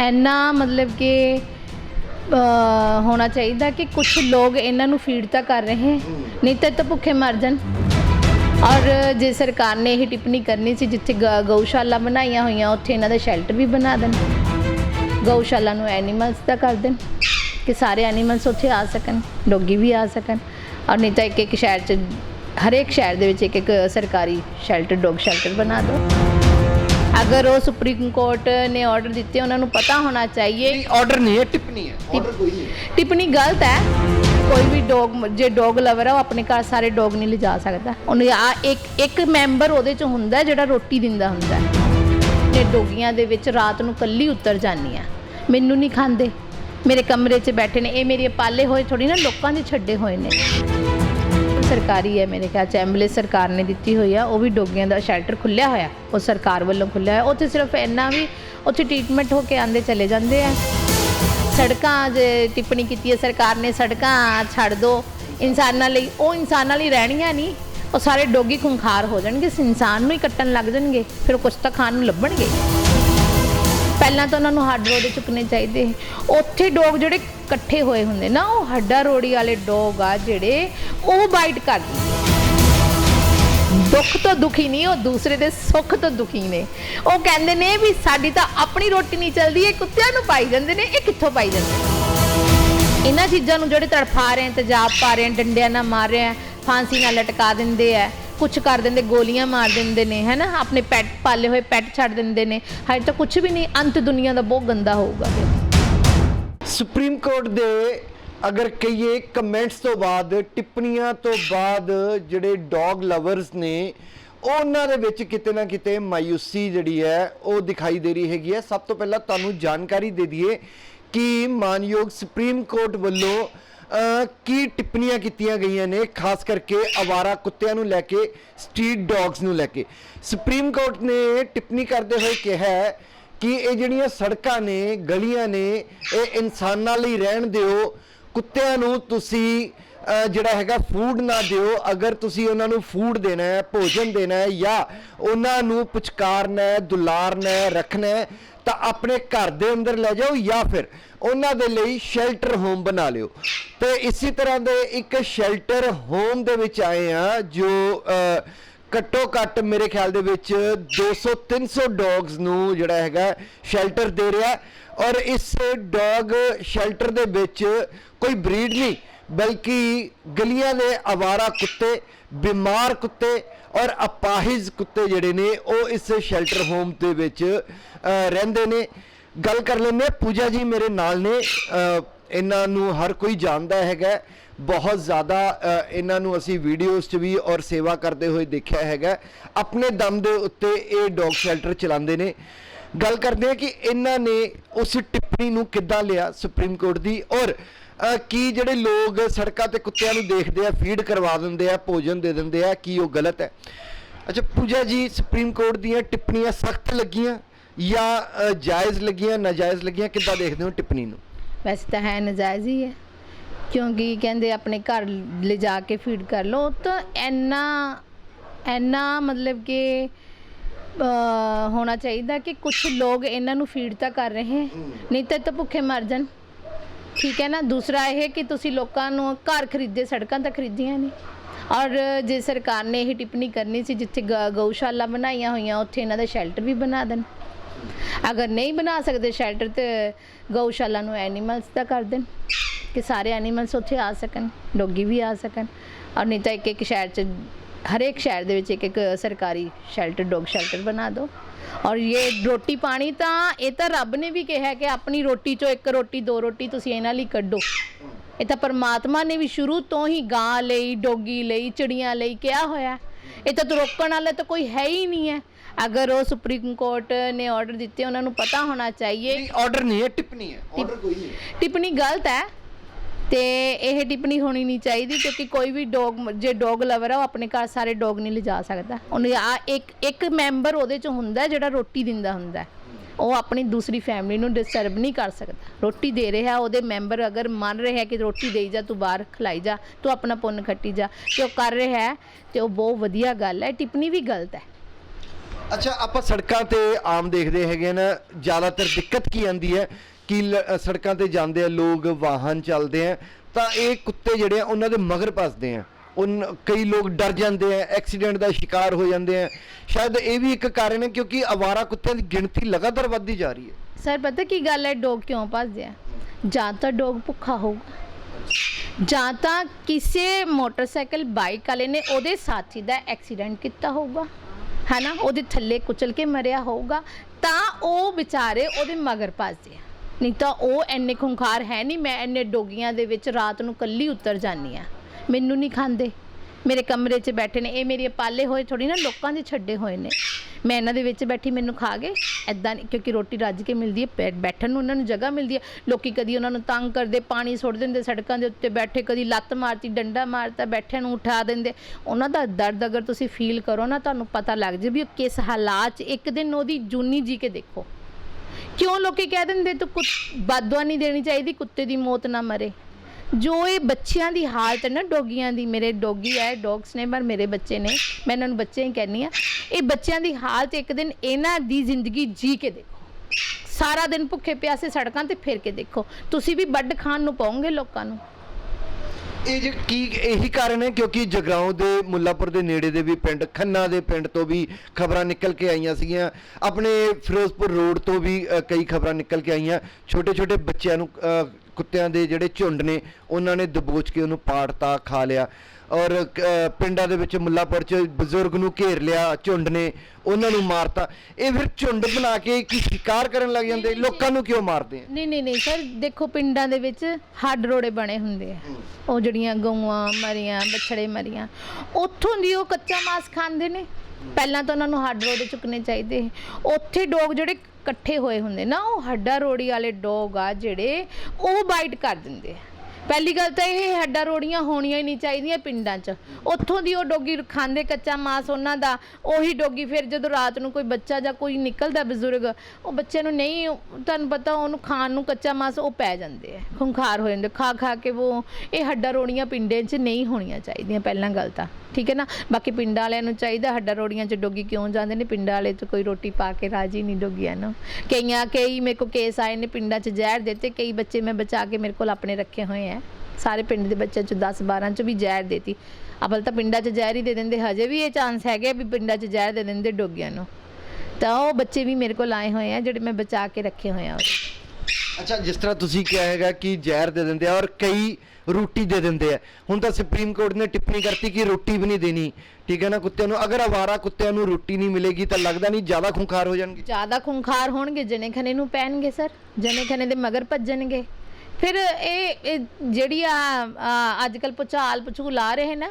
ਇੰਨਾ ਮਤਲਬ ਕਿ ਅ, ਹੋਣਾ ਚਾਹੀਦਾ ਕਿ ਕੁਝ ਲੋਕ ਇਹਨਾਂ ਨੂੰ ਫੀਡ ਤਾਂ ਕਰ ਰਹੇ ਹੈ ਨਹੀਂ ਤਾਂ ਇਹ ਤਾਂ ਭੁੱਖੇ ਮਰ ਜਾਣ। ਔਰ ਜੇ ਸਰਕਾਰ ਨੇ ਇਹ ਟਿੱਪਣੀ ਕਰਨੀ ਸੀ ਜਿੱਥੇ ਗ- ਗਊਸ਼ਾਲਾ ਬਣਾਈਆਂ ਹੋਈਆਂ ਉੱਥੇ ਇਹਨਾਂ ਦਾ ਸ਼ੈਲਟਰ ਵੀ ਬਣਾ ਦੇਣ। ਗਊਸ਼ਾਲਾ ਨੂੰ ਐਨੀਮਲਸ ਦਾ ਕਰ ਦੇਣ ਕਿ ਸਾਰੇ ਐਨੀਮਲਸ ਉੱਥੇ ਆ ਸਕਣ ਡੋਗੀ ਵੀ ਆ ਸਕਣ। ਔਰ ਨਹੀਂ ਤਾਂ ਇੱਕ ਇੱਕ ਸ਼ਹਿਰ 'ਚ ਹਰੇਕ ਸ਼ਹਿਰ ਦੇ ਵਿੱਚ ਇੱਕ ਇੱਕ ਸਰਕਾਰੀ ਸ਼ੈਲਟਰ ਡੋਗ ਸ਼ੈਲਟਰ ਬਣਾ ਦਿਓ। ਅਗਰ ਉਹ ਸੁਪਰੀਮ ਕੋਰਟ ਨੇ ਆਰਡਰ ਦਿੱਤੇ ਉਹਨਾਂ ਨੂੰ ਪਤਾ ਹੋਣਾ ਚਾਹੀਏ। ਆਰਡਰ ਨਹੀਂ ਹੈ ਟਿੱਪਣੀ ਹੈ। ਆਰਡਰ ਕੋਈ ਨਹੀਂ ਹੈ। ਟਿੱਪਣੀ ਗਲਤ ਹੈ। ਕੋਈ ਵੀ ਡੌਗ ਜੇ ਡੌਗ ਲਵਰ ਹੈ ਉਹ ਆਪਣੇ ਘਰ ਸਾਰੇ ਡੌਗ ਨਹੀਂ ਲਿਜਾ ਸਕਦਾ। ਉਹਨੇ ਆ ਇੱਕ ਇੱਕ ਮੈਂਬਰ ਉਹਦੇ ਚ ਹੁੰਦਾ ਹੈ ਜਿਹੜਾ ਰੋਟੀ ਦਿੰਦਾ ਹੁੰਦਾ ਹੈ। ਤੇ ਡੋਗੀਆਂ ਦੇ ਵਿੱਚ ਰਾਤ ਨੂੰ ਕੱਲੀ ਉਤਰ ਜਾਂਦੀ ਆ ਮੈਨੂੰ ਨਹੀਂ ਖਾਂਦੇ। ਮੇਰੇ ਕਮਰੇ 'ਚ ਬੈਠੇ ਨੇ। ਇਹ ਮੇਰੇ ਪਾਲੇ ਹੋਏ ਥੋੜੀ ਨਾ ਲੋਕਾਂ ਦੇ ਛੱਡੇ ਹੋਏ ਨੇ। ਸਰਕਾਰੀ ਹੈ, ਮੇਰੇ ਖਿਆਲ ਚ ਐਂਬੂਲੈਂਸ ਸਰਕਾਰ ਨੇ ਦਿੱਤੀ ਹੋਈ ਆ, ਉਹ ਵੀ ਡੋਗਿਆਂ ਦਾ ਸ਼ੈਲਟਰ ਖੁੱਲਿਆ ਹੋਇਆ, ਉਹ ਸਰਕਾਰ ਵੱਲੋਂ ਖੁੱਲਿਆ ਹੋਇਆ, ਉੱਥੇ ਸਿਰਫ ਇੰਨਾ ਵੀ ਉੱਥੇ ਟ੍ਰੀਟਮੈਂਟ ਹੋ ਕੇ ਆਂਦੇ ਚਲੇ ਜਾਂਦੇ ਆ। ਸੜਕਾਂ ਜੇ ਟਿੱਪਣੀ ਕੀਤੀ ਹੈ ਸਰਕਾਰ ਨੇ, ਸੜਕਾਂ ਛੱਡ ਦੋ, ਇਨਸਾਨਾਂ ਲਈ, ਉਹ ਇਨਸਾਨਾਂ ਲਈ ਰਹਿਣੀਆਂ ਨਹੀਂ, ਉਹ ਸਾਰੇ ਡੋਗੀ ਖੁੰਖਾਰ ਹੋ ਜਾਣਗੇ ਇਨਸਾਨ ਨੂੰ ਹੀ ਕੱਟਣ ਲੱਗ ਜਾਣਗੇ, ਫਿਰ ਉਹ ਕੁਛ ਤਾਂ ਖਾਣ ਨੂੰ ਲੱਭਣਗੇ। ਪਹਿਲਾਂ ਤਾਂ ਉਹਨਾਂ ਨੂੰ ਹੱਡ ਰੋੜੇ ਚੁੱਕਣੇ ਚਾਹੀਦੇ ਉੱਥੇ ਡੋਗ ਜਿਹੜੇ ਇਕੱਠੇ ਹੋਏ ਹੁੰਦੇ ਨਾ, ਉਹ ਹੱਡਾ ਰੋੜੀ ਵਾਲੇ ਡੋਗ ਆ ਜਿਹੜੇ ਉਹ ਬਾਈਟ ਕਰਦੇ ਦੁੱਖ ਤੋਂ ਦੁਖੀ ਨਹੀਂ, ਉਹ ਦੂਸਰੇ ਦੇ ਸੁੱਖ ਤੋਂ ਦੁਖੀ ਨੇ। ਉਹ ਕਹਿੰਦੇ ਨੇ ਵੀ ਸਾਡੀ ਤਾਂ ਆਪਣੀ ਰੋਟੀ ਨਹੀਂ ਚੱਲਦੀ, ਇਹ ਕੁੱਤਿਆਂ ਨੂੰ ਪਾਈ ਜਾਂਦੇ ਨੇ, ਇਹ ਕਿੱਥੋਂ ਪਾਈ ਜਾਂਦੇ ਨੇ? ਇਹਨਾਂ ਚੀਜ਼ਾਂ ਨੂੰ ਜਿਹੜੇ ਤੜਫਾ ਰਹੇ ਆ ਤੇਜ਼ਾਬ ਪਾ ਰਹੇ ਆ, ਡੰਡਿਆਂ ਨਾਲ ਮਾਰ ਰਹੇ ਆ, ਫਾਂਸੀ ਨਾਲ ਲਟਕਾ ਦਿੰਦੇ ਆ ਕੁਝ ਕਰ ਦਿੰਦੇ, ਗੋਲੀਆਂ ਮਾਰ ਦਿੰਦੇ ਨੇ, ਹੈਨਾ? ਆਪਣੇ ਪੈਟ ਪਾਲੇ ਹੋਏ ਪੈਟ ਛੱਡ ਦਿੰਦੇ ਨੇ। ਹਜੇ ਤਾਂ ਕੁਝ ਵੀ ਨਹੀਂ, ਅੰਤ ਦੁਨੀਆ ਦਾ ਬਹੁਤ ਗੰਦਾ ਹੋਊਗਾ ਫਿਰ। ਸੁਪਰੀਮ ਕੋਰਟ ਦੇ ਅਗਰ ਕਹੀਏ ਕਮੈਂਟਸ ਤੋਂ ਬਾਅਦ, ਟਿੱਪਣੀਆਂ ਤੋਂ ਬਾਅਦ ਜਿਹੜੇ ਡੌਗ ਲਵਰਸ ਨੇ, ਉਹਨਾਂ ਦੇ ਵਿੱਚ ਕਿਤੇ ਨਾ ਕਿਤੇ ਮਾਯੂਸੀ ਜਿਹੜੀ ਹੈ, ਉਹ ਦਿਖਾਈ ਦੇ ਰਹੀ ਹੈਗੀ ਹੈ। ਸਭ ਤੋਂ ਪਹਿਲਾਂ ਤੁਹਾਨੂੰ ਜਾਣਕਾਰੀ ਦੇ ਦਈਏ ਕਿ ਮਾਨਯੋਗ ਸੁਪਰੀਮ ਕੋਰਟ ਵੱਲੋਂ ਕੀ ਟਿੱਪਣੀਆਂ ਕੀਤੀਆਂ ਗਈਆਂ ਨੇ, ਖਾਸ ਕਰਕੇ ਅਵਾਰਾ ਕੁੱਤਿਆਂ ਨੂੰ ਲੈ ਕੇ ਸਟਰੀਟ ਡੌਗਸ ਨੂੰ ਲੈ ਕੇ। ਸੁਪਰੀਮ ਕੋਰਟ ਨੇ ਟਿੱਪਣੀ ਕਰਦੇ ਹੋਏ ਕਿਹਾ ਹੈ ਕਿ ਇਹ ਜਿਹੜੀਆਂ ਸੜਕਾਂ ਨੇ, ਗਲੀਆਂ ਨੇ, ਇਹ ਇਨਸਾਨਾਂ ਲਈ ਰਹਿਣ ਦਿਓ। ਕੁੱਤਿਆਂ ਨੂੰ ਤੁਸੀਂ ਜਿਹੜਾ ਹੈਗਾ ਫੂਡ ਨਾ ਦਿਓ। ਅਗਰ ਤੁਸੀਂ ਉਹਨਾਂ ਨੂੰ ਫੂਡ ਦੇਣਾ ਹੈ, ਭੋਜਨ ਦੇਣਾ ਹੈ ਜਾਂ ਉਹਨਾਂ ਨੂੰ ਪੁਚਕਾਰਨਾ ਹੈ, ਦੁਲਾਰਨਾ ਹੈ, ਰੱਖਣਾ ਹੈ, ਤਾਂ ਆਪਣੇ ਘਰ ਦੇ ਅੰਦਰ ਲੈ ਜਾਓ ਜਾਂ ਫਿਰ ਉਹਨਾਂ ਦੇ ਲਈ ਸ਼ੈਲਟਰ ਹੋਮ ਬਣਾ ਲਿਓ। ਤੇ ਇਸੇ ਤਰ੍ਹਾਂ ਦੇ ਇੱਕ ਸ਼ੈਲਟਰ ਹੋਮ ਦੇ ਵਿੱਚ ਆਏ ਆ, ਜੋ ਘੱਟੋ ਘੱਟ ਮੇਰੇ ਖਿਆਲ ਦੇ ਵਿੱਚ 200 300 ਡੌਗਸ ਨੂੰ ਜਿਹੜਾ ਹੈਗਾ ਸ਼ੈਲਟਰ ਦੇ ਰਿਹਾ ਔਰ ਇਸ ਡੌਗ ਸ਼ੈਲਟਰ ਦੇ ਵਿੱਚ ਕੋਈ ਬਰੀਡ ਨਹੀਂ। ਬਲਕਿ ਗਲੀਆਂ ਦੇ ਆਵਾਰਾ ਕੁੱਤੇ, ਬਿਮਾਰ ਕੁੱਤੇ ਔਰ ਅਪਾਹਿਜ ਕੁੱਤੇ ਜਿਹੜੇ ਨੇ, ਉਹ ਇਸ ਸ਼ੈਲਟਰ ਹੋਮ ਦੇ ਵਿੱਚ ਰਹਿੰਦੇ ਨੇ। ਗੱਲ ਕਰ ਲੈਂਦੇ ਹਾਂ, ਪੂਜਾ ਜੀ ਮੇਰੇ ਨਾਲ ਨੇ। ਇਹਨਾਂ ਨੂੰ ਹਰ ਕੋਈ ਜਾਣਦਾ ਹੈਗਾ। ਬਹੁਤ ਜ਼ਿਆਦਾ ਇਹਨਾਂ ਨੂੰ ਅਸੀਂ ਵੀਡੀਓਜ਼ 'ਚ ਵੀ ਔਰ ਸੇਵਾ ਕਰਦੇ ਹੋਏ ਦੇਖਿਆ ਹੈਗਾ। ਆਪਣੇ ਦਮ ਦੇ ਉੱਤੇ ਇਹ ਡੌਗ ਸ਼ੈਲਟਰ ਚਲਾਉਂਦੇ ਨੇ। ਗੱਲ ਕਰਦੇ ਹਾਂ ਕਿ ਇਹਨਾਂ ਨੇ ਉਸ ਟਿੱਪਣੀ ਨੂੰ ਕਿੱਦਾਂ ਲਿਆ ਸੁਪਰੀਮ ਕੋਰਟ ਦੀ ਔਰ ਕੀ ਜਿਹੜੇ ਲੋਕ ਸੜਕਾਂ ਤੇ ਕੁੱਤਿਆਂ ਨੂੰ ਦੇਖਦੇ ਆ ਫੀਡ ਕਰਵਾ ਦਿੰਦੇ ਆ ਭੋਜਨ ਦੇ ਦਿੰਦੇ ਆ ਕੀ ਉਹ ਗਲਤ ਹੈ? ਅੱਛਾ ਪੂਜਾ ਜੀ ਸੁਪਰੀਮ ਕੋਰਟ ਦੀਆਂ ਟਿੱਪਣੀਆਂ ਸਖਤ ਲੱਗੀਆਂ ਜਾਂ ਜਾਇਜ਼ ਲੱਗੀਆਂ ਨਾਜਾਇਜ਼ ਲੱਗੀਆਂ? ਕਿੱਦਾਂ ਦੇਖਦੇ ਹੋ ਟਿੱਪਣੀ ਨੂੰ? ਵੈਸੇ ਤਾਂ ਹੈ ਨਜਾਇਜ਼ ਹੀ ਹੈ ਕਿਉਂਕਿ ਕਹਿੰਦੇ ਆਪਣੇ ਘਰ ਲਿਜਾ ਕੇ ਫੀਡ ਕਰ ਲਓ ਤਾਂ ਇੰਨਾ ਇੰਨਾ ਮਤਲਬ ਕਿ ਹੋਣਾ ਚਾਹੀਦਾ ਕਿ ਕੁਝ ਲੋਕ ਇਹਨਾਂ ਨੂੰ ਫੀਡ ਤਾਂ ਕਰ ਰਹੇ ਨਹੀਂ ਤਾਂ ਇਹ ਤਾਂ ਭੁੱਖੇ ਮਰ ਜਾਣ। ਠੀਕ ਹੈ ਨਾ? ਦੂਸਰਾ ਇਹ ਕਿ ਤੁਸੀਂ ਲੋਕਾਂ ਨੂੰ ਘਰ ਖਰੀਦੇ ਸੜਕਾਂ ਤਾਂ ਖਰੀਦੀਆਂ ਨਹੀਂ ਔਰ ਜੇ ਸਰਕਾਰ ਨੇ ਇਹ ਟਿੱਪਣੀ ਕਰਨੀ ਸੀ, ਜਿੱਥੇ ਗ- ਗਊਸ਼ਾਲਾ ਬਣਾਈਆਂ ਹੋਈਆਂ, ਉੱਥੇ ਇਹਨਾਂ ਦਾ ਸ਼ੈਲਟਰ ਵੀ ਬਣਾ ਦੇਣ। ਅਗਰ ਨਹੀਂ ਬਣਾ ਸਕਦੇ ਸ਼ੈਲਟਰ ਤੇ ਗਊਸ਼ਾਲਾ ਨੂੰ ਐਨੀਮਲਸ ਦਾ ਕਰ ਦੇਣ, ਕਿ ਸਾਰੇ ਐਨੀਮਲਸ ਉੱਥੇ ਆ ਸਕਣ, ਡੋਗੀ ਵੀ ਆ ਸਕਣ। ਔਰ ਨਹੀਂ ਤਾਂ ਇੱਕ ਇੱਕ ਸ਼ਹਿਰ 'ਚ ਹਰੇਕ ਸ਼ਹਿਰ ਦੇ ਵਿੱਚ ਇੱਕ ਇੱਕ ਸਰਕਾਰੀ ਸ਼ੈਲਟਰ ਡੌਗ ਸ਼ੈਲਟਰ ਬਣਾ ਦਿਓ। ਔਰ ਇਹ ਰੋਟੀ ਪਾਣੀ ਤਾਂ ਇਹ ਤਾਂ ਰੱਬ ਨੇ ਵੀ ਕਿਹਾ ਕਿ ਆਪਣੀ ਰੋਟੀ ਚੋਂ ਇੱਕ ਰੋਟੀ ਦੋ ਰੋਟੀ ਤੁਸੀਂ ਇਹਨਾਂ ਲਈ ਕੱਢੋ। ਇਹ ਤਾਂ ਪਰਮਾਤਮਾ ਨੇ ਵੀ ਸ਼ੁਰੂ ਤੋਂ ਹੀ ਗਾਂ ਲਈ ਡੋਗੀ ਲਈ ਚਿੜੀਆਂ ਲਈ ਕਿਹਾ ਹੋਇਆ। ਇਹ ਤਾਂ ਰੋਕਣ ਵਾਲਾ ਤਾਂ ਕੋਈ ਹੈ ਹੀ ਨਹੀਂ ਹੈ। ਅਗਰ ਉਹ ਸੁਪਰੀਮ ਕੋਰਟ ਨੇ ਆਰਡਰ ਦਿੱਤੇ ਉਹਨਾਂ ਨੂੰ ਪਤਾ ਹੋਣਾ ਚਾਹੀਏ। ਨਹੀਂ ਆਰਡਰ ਨਹੀਂ ਹੈ ਟਿੱਪਣੀ ਹੈ। ਆਰਡਰ ਕੋਈ ਨਹੀਂ ਟਿੱਪਣੀ ਗਲਤ ਹੈ। ਤੇ ਇਹ ਟਿੱਪਣੀ ਹੋਣੀ ਨਹੀਂ ਚਾਹੀਦੀ ਕਿਉਂਕਿ ਕੋਈ ਵੀ ਡੌਗ, ਜੇ ਡੌਗ ਲਵਰ ਆ, ਉਹ ਆਪਣੇ ਘਰ ਸਾਰੇ ਡੌਗ ਨਹੀਂ ਲਿਜਾ ਸਕਦਾ। ਉਹਨੂੰ ਆ ਇੱਕ ਇੱਕ ਮੈਂਬਰ ਉਹਦੇ ਚ ਹੁੰਦਾ ਜਿਹੜਾ ਰੋਟੀ ਦਿੰਦਾ ਹੁੰਦਾ। ਉਹ ਆਪਣੀ ਦੂਸਰੀ ਫੈਮਿਲੀ ਨੂੰ ਡਿਸਟਰਬ ਨਹੀਂ ਕਰ ਸਕਦਾ। ਰੋਟੀ ਦੇ ਰਿਹਾ, ਉਹਦੇ ਮੈਂਬਰ ਅਗਰ ਮੰਨ ਰਿਹਾ ਕਿ ਰੋਟੀ ਦੇਈ ਜਾ, ਤੂੰ ਬਾਹਰ ਖਲਾਈ ਜਾ, ਤੂੰ ਆਪਣਾ ਪੁੰਨ ਖੱਟੀ ਜਾ, ਤੇ ਉਹ ਕਰ ਰਿਹਾ ਹੈ, ਤੇ ਉਹ ਬਹੁਤ ਵਧੀਆ ਗੱਲ ਹੈ, ਟਿੱਪਣੀ ਵੀ ਗਲਤ ਹੈ। ਅੱਛਾ, ਆਪਾਂ ਸੜਕਾਂ ਤੇ ਆਮ ਦੇਖਦੇ ਹੈਗੇ ਨਾ ਜ਼ਿਆਦਾਤਰ ਦਿੱਕਤ ਕੀ ਆਂਦੀ ਹੈ? ਕਿ ਸੜਕਾਂ ਤੇ ਜਾਂਦੇ ਆ, ਲੋਕ ਵਾਹਨ ਚੱਲਦੇ ਆ, ਤਾਂ ਇਹ ਕੁੱਤੇ ਜਿਹੜੇ ਆ, ਉਹਨਾਂ ਦੇ ਮਗਰ ਭੱਜਦੇ ਆ। ਉਨ, ਕਈ ਲੋਕ ਡਰ ਜਾਂਦੇ ਆ, ਐਕਸੀਡੈਂਟ ਦਾ ਸ਼ਿਕਾਰ ਹੋ ਜਾਂਦੇ ਆ। ਸ਼ਾਇਦ ਇਹ ਵੀ ਇੱਕ ਕਾਰਨ ਹੈ, ਕਿਉਂਕਿ ਅਵਾਰਾ ਕੁੱਤਿਆਂ ਦੀ ਗਿਣਤੀ ਲਗਾਤਾਰ ਵੱਧਦੀ ਜਾ ਰਹੀ ਹੈ। ਸਰ, ਪਤਾ ਕੀ ਗੱਲ ਹੈ? ਡੋਗ ਕਿਉਂ ਭੱਜਦੇ ਆ? ਜਾਂ ਤਾਂ ਡੋਗ ਭੁੱਖਾ ਹੋਊਗਾ ਜਾਂ ਤਾਂ ਕਿਸੇ ਮੋਟਰਸਾਈਕਲ, ਬਾਈਕ ਵਾਲੇ ਨੇ ਉਹਦੇ ਸਾਥੀ ਦਾ ਐਕਸੀਡੈਂਟ ਕੀਤਾ ਹੋਊਗਾ, ਹੈਨਾ? ਉਹਦੇ ਥੱਲੇ ਕੁਚਲ ਕੇ ਮਰਿਆ ਹੋਊਗਾ, ਤਾਂ ਉਹ ਵਿਚਾਰੇ ਉਹਦੇ ਮਗਰ ਭੱਜਦੇ ਆ। ਨਹੀਂ ਤਾਂ ਉਹ ਐਨੇ ਖੁੰਖਾਰ ਹੈ ਨਹੀਂ, ਮੈਂ ਐਨੇ ਡੋਗੀਆਂ ਦੇ ਵਿੱਚ ਰਾਤ ਨੂੰ ਕੱਲੀ ਉਤਰ ਜਾਂਦੀ ਆ ਮੈਨੂੰ ਨਹੀਂ ਖਾਂਦੇ। ਮੇਰੇ ਕਮਰੇ 'ਚ ਬੈਠੇ ਨੇ। ਇਹ ਮੇਰੇ ਪਾਲੇ ਹੋਏ ਥੋੜੀ ਨਾ ਲੋਕਾਂ ਦੇ ਛੱਡੇ ਹੋਏ ਨੇ। ਮੈਂ ਇਹਨਾਂ ਦੇ ਵਿੱਚ ਬੈਠੀ, ਮੈਨੂੰ ਖਾ ਗਏ। ਐਦਾਂ ਕਿਉਂਕਿ ਰੋਟੀ ਰੱਜ ਕੇ ਮਿਲਦੀ ਹੈ ਬੈ- ਬੈਠਣ ਨੂੰ ਉਹਨਾਂ ਨੂੰ ਜਗ੍ਹਾ ਮਿਲਦੀ ਹੈ। ਲੋਕੀ ਕਦੀ ਉਹਨਾਂ ਨੂੰ ਤੰਗ ਕਰਦੇ, ਪਾਣੀ ਸੁੱਟ ਦਿੰਦੇ ਸੜਕਾਂ ਦੇ ਉੱਤੇ ਬੈਠੇ, ਕਦੀ ਲੱਤ ਮਾਰਤੀ, ਡੰਡਾ ਮਾਰਤਾ, ਬੈਠਿਆਂ ਨੂੰ ਉਠਾ ਦਿੰਦੇ। ਉਹਨਾਂ ਦਾ ਦਰਦ ਅਗਰ ਤੁਸੀਂ ਫੀਲ ਕਰੋ ਨਾ, ਤੁਹਾਨੂੰ ਪਤਾ ਲੱਗ ਜੇ ਵੀ ਕਿਸ ਹਾਲਾਤ 'ਚ, ਇੱਕ ਦਿਨ ਉਹਦੀ ਜੂਨੀ ਜੀ ਕੇ ਦੇਖੋ। ਕਿਉਂ ਲੋਕੀ ਕਹਿ ਦਿੰਦੇ ਤੂੰ ਕੁੱਤ ਬਦਦੁਆ ਨਹੀਂ ਦੇਣੀ ਚਾਹੀਦੀ, ਕੁੱਤੇ ਦੀ ਮੌਤ ਨਾ ਮਰੇ। ਜੋ ਇਹ ਬੱਚਿਆਂ ਦੀ ਹਾਲਤ ਹੈ ਨਾ, ਡੋਗੀਆਂ ਦੀ, ਮੇਰੇ ਡੋਗੀ ਹੈ, ਡੌਗਸ ਨੇ, ਪਰ ਮੇਰੇ ਬੱਚੇ ਨੇ, ਮੈਂ ਇਹਨਾਂ ਨੂੰ ਬੱਚੇ ਹੀ ਕਹਿੰਨੀ ਆ ਇਹ ਬੱਚਿਆਂ ਦੀ ਹਾਲਤ ਇੱਕ ਦਿਨ ਇਹਨਾਂ ਦੀ ਜ਼ਿੰਦਗੀ ਜੀ ਕੇ ਦੇਖੋ। ਸਾਰਾ ਦਿਨ ਭੁੱਖੇ ਪਿਆਸੇ ਸੜਕਾਂ ਤੇ ਫਿਰ ਕੇ ਦੇਖੋ। ਤੁਸੀਂ ਵੀ ਵੱਡ ਖਾਣ ਨੂੰ ਪਾਉਂਗੇ ਲੋਕਾਂ ਨੂੰ? ਇਹ ਜੇ ਕੀ ਇਹੀ ਕਾਰਨ ਹੈ? ਕਿਉਂਕਿ ਜਗਰਾਉਂ ਦੇ ਮੁੱਲਾਪੁਰ ਦੇ ਨੇੜੇ ਦੇ ਵੀ ਪਿੰਡ ਖੰਨਾ ਦੇ ਪਿੰਡ ਤੋਂ ਵੀ ਖਬਰਾਂ ਨਿਕਲ ਕੇ ਆਈਆਂ ਸੀਗੀਆਂ। ਆਪਣੇ ਫਿਰੋਜ਼ਪੁਰ ਰੋਡ ਤੋਂ ਵੀ ਅ, ਕਈ ਖਬਰਾਂ ਨਿਕਲ ਕੇ ਆਈਆਂ। ਛੋਟੇ ਛੋਟੇ ਬੱਚਿਆਂ ਨੂੰ ਅ, ਕੁੱਤਿਆਂ ਦੇ ਜਿਹੜੇ ਝੁੰਡ ਨੇ ਉਹਨਾਂ ਨੇ ਦਬੋਚ ਕੇ ਉਹਨੂੰ ਪਾੜਤਾ ਖਾ ਲਿਆ। ਔਰ ਅ, ਪਿੰਡਾਂ ਦੇ ਵਿੱਚ ਮੁੱਲਾਪੁਰ ਚ ਬਜ਼ੁਰਗ ਨੂੰ ਘੇਰ ਲਿਆ ਝੁੰਡ ਨੇ ਉਹਨਾਂ ਨੂੰ ਮਾਰਤਾ। ਇਹ ਫਿਰ ਝੁੰਡ ਬਣਾ ਕੇ ਕੀ ਸ਼ਿਕਾਰ ਕਰਨ ਲੱਗ ਜਾਂਦੇ? ਲੋਕਾਂ ਨੂੰ ਕਿਉਂ ਮਾਰਦੇ ਆ? ਨਹੀਂ ਨਹੀਂ ਨਹੀਂ ਸਰ ਦੇਖੋ ਪਿੰਡਾਂ ਦੇ ਵਿੱਚ ਹੱਡ ਰੋੜੇ ਬਣੇ ਹੁੰਦੇ ਆ। ਉਹ ਜਿਹੜੀਆਂ ਗਊਆਂ ਮਰੀਆਂ ਬੱਛੜੇ ਮਰੀਆਂ ਉੱਥੋਂ ਦੀ ਉਹ ਕੱਚਾ ਮਾਸ ਖਾਂਦੇ ਨੇ। ਪਹਿਲਾਂ ਤਾਂ ਉਹਨਾਂ ਨੂੰ ਹੱਡ ਰੋੜੇ ਚੁੱਕਣੇ ਚਾਹੀਦੇ ਉੱਥੇ ਡੋਗ ਜਿਹੜੇ ਇਕੱਠੇ ਹੋਏ ਹੁੰਦੇ ਨਾ ਉਹ ਹੱਡਾ ਰੋੜੀ ਵਾਲੇ ਡੋਗ ਆ ਜਿਹੜੇ ਉਹ ਬਾਈਟ ਕਰ ਦਿੰਦੇ ਆ। ਪਹਿਲੀ ਗੱਲ ਤਾਂ ਇਹ ਹੱਡਾ ਰੋੜੀਆਂ ਹੋਣੀਆਂ ਹੀ ਨਹੀਂ ਚਾਹੀਦੀਆਂ ਪਿੰਡਾਂ 'ਚ। ਉੱਥੋਂ ਦੀ ਉਹ ਡੋਗੀ ਖਾਂਦੇ ਕੱਚਾ ਮਾਸ ਉਹਨਾਂ ਦਾ, ਉਹੀ ਡੋਗੀ ਫਿਰ ਜਦੋਂ ਰਾਤ ਨੂੰ ਕੋਈ ਬੱਚਾ ਜਾਂ ਕੋਈ ਨਿਕਲਦਾ ਬਜ਼ੁਰਗ, ਉਹ ਬੱਚੇ ਨੂੰ ਨਹੀਂ, ਤੁਹਾਨੂੰ ਪਤਾ ਉਹਨੂੰ ਖਾਣ ਨੂੰ ਕੱਚਾ ਮਾਸ ਉਹ ਪੈ ਜਾਂਦੇ ਆ, ਖੁੰਖਾਰ ਹੋ ਜਾਂਦੇ ਖਾ ਖਾ ਕੇ ਉਹ, ਇਹ ਹੱਡਾ ਰੋੜੀਆਂ ਪਿੰਡਾਂ 'ਚ ਨਹੀਂ ਹੋਣੀਆਂ ਚਾਹੀਦੀਆਂ, ਪਹਿਲਾਂ ਗੱਲ ਤਾਂ। ਠੀਕ ਹੈ ਨਾ? ਬਾਕੀ ਪਿੰਡਾਂ ਵਾਲਿਆਂ ਨੂੰ ਚਾਹੀਦਾ ਹੱਡਾ ਰੋੜੀਆਂ 'ਚ ਡੋਗੀ ਕਿਉਂ ਜਾਂਦੇ ਨੇ? ਪਿੰਡਾਂ ਵਾਲੇ 'ਚ ਕੋਈ ਰੋਟੀ ਪਾ ਕੇ ਰਾਜੀ ਨਹੀਂ ਡੋਗੀਆਂ ਨੂੰ? ਕਈਆਂ, ਕਈ ਮੇਰੇ ਕੋ ਕੇਸ ਆਏ ਨੇ ਪਿੰਡਾਂ 'ਚ ਜ਼ਹਿਰ ਦਿੱਤੇ, ਕਈ ਬੱਚੇ ਮੈਂ ਬਚਾ ਕੇ ਮੇਰੇ ਕੋਲ ਆਪਣੇ ਰੱਖੇ ਹੋਏ ਆ ਸਾਰੇ ਪਿੰਡ ਦੇ ਬੱਚਿਆਂ 'ਚ 10 12 'ਚ ਵੀ ਜ਼ਹਿਰ ਦੇਤੀ। ਅਬਲ ਤਾਂ ਪਿੰਡਾਂ 'ਚ ਜ਼ਹਿਰ ਹੀ ਦੇ ਦਿੰਦੇ, ਹਜੇ ਵੀ ਇਹ ਚਾਂਸ ਹੈਗੇ ਵੀ ਪਿੰਡਾਂ 'ਚ ਜ਼ਹਿਰ ਦੇ ਦਿੰਦੇ ਡੋਗੀਆਂ ਨੂੰ। ਤਾਂ ਉਹ ਬੱਚੇ ਵੀ ਮੇਰੇ ਕੋਲ ਆਏ ਹੋਏ ਆ, ਜਿਹੜੇ ਮੈਂ ਬਚਾ ਕੇ ਰੱਖੇ ਹੋਏ ਆ। ਅੱਛਾ, ਜਿਸ ਤਰ੍ਹਾਂ ਤੁਸੀਂ ਕਿਹਾ ਹੈਗਾ ਕਿ ਜ਼ਹਿਰ ਦੇ ਦਿੰਦੇ ਆ ਔਰ ਕਈ ਰੋਟੀ ਦੇ ਦਿੰਦੇ ਆ। ਹੁਣ ਤਾਂ ਸੁਪਰੀਮ ਕੋਰਟ ਨੇ ਟਿੱਪਣੀ ਕਰਤੀ ਕਿ ਰੋਟੀ ਵੀ ਨਹੀਂ ਦੇਣੀ। ਠੀਕ ਹੈ ਨਾ ਕੁੱਤਿਆਂ ਨੂੰ? ਅਗਰ ਆਵਾਰਾ ਕੁੱਤਿਆਂ ਨੂੰ ਰੋਟੀ ਨਹੀਂ ਮਿਲੇਗੀ ਤਾਂ ਲੱਗਦਾ ਨਹੀਂ ਜ਼ਿਆਦਾ ਖੁੰਖਾਰ ਹੋ ਜਾਣਗੇ। ਜ਼ਿਆਦਾ ਖੁੰਖਾਰ ਹੋਣਗੇ ਜਣੇ ਖਣੇ ਨੂੰ ਪੈਣਗੇ ਸਰ। ਜਣੇ ਖਣੇ ਦੇ ਮਗਰ ਭੱਜਣਗੇ। ਫਿਰ ਇਹ ਇਹ ਜਿਹੜੀ ਆ ਆ, ਅੱਜ ਕੱਲ ਪੁਚਾਲ ਪਚੂਲ ਆ ਰਹੇ ਨਾ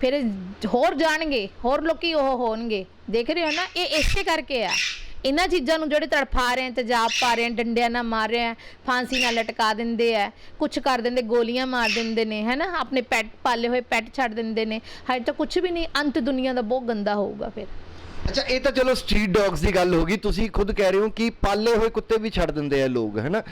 ਫਿਰ ਹੋਰ ਜਾਣਗੇ ਹੋਰ ਲੋਕੀ ਉਹ ਹੋਣਗੇ। ਦੇਖ ਰਹੇ ਹੋ ਨਾ ਇਹ ਇਸੇ ਕਰਕੇ ਆ। ਇਹਨਾਂ ਚੀਜ਼ਾਂ ਨੂੰ ਜਿਹੜੇ ਤੜਫਾ ਰਹੇ ਆ ਤੇਜ਼ਾਬ ਪਾ ਰਹੇ ਆ ਡੰਡਿਆਂ ਨਾਲ ਮਾਰ ਰਹੇ ਆ ਫਾਂਸੀ ਨਾਲ ਲਟਕਾ ਦਿੰਦੇ ਆ ਕੁਝ ਕਰ ਦਿੰਦੇ, ਗੋਲੀਆਂ ਮਾਰ ਦਿੰਦੇ ਨੇ ਹੈਨਾ ਆਪਣੇ ਪੈਟ ਪਾਲੇ ਹੋਏ ਪੈਟ ਛੱਡ ਦਿੰਦੇ ਨੇ। ਹਜੇ ਤਾਂ ਕੁਝ ਵੀ ਨਹੀਂ, ਅੰਤ ਦੁਨੀਆ ਦਾ ਬਹੁਤ ਗੰਦਾ ਹੋਊਗਾ ਫਿਰ। ਅੱਛਾ, ਇਹ ਤਾਂ ਚਲੋ ਸਟਰੀਟ ਡੌਗਸ ਦੀ ਗੱਲ ਹੋ ਗਈ। ਤੁਸੀਂ ਖੁਦ ਕਹਿ ਰਹੇ ਹੋ ਕਿ ਪਾਲੇ ਹੋਏ ਕੁੱਤੇ ਵੀ ਛੱਡ ਦਿੰਦੇ ਆ ਲੋਕ ਹੈਨਾ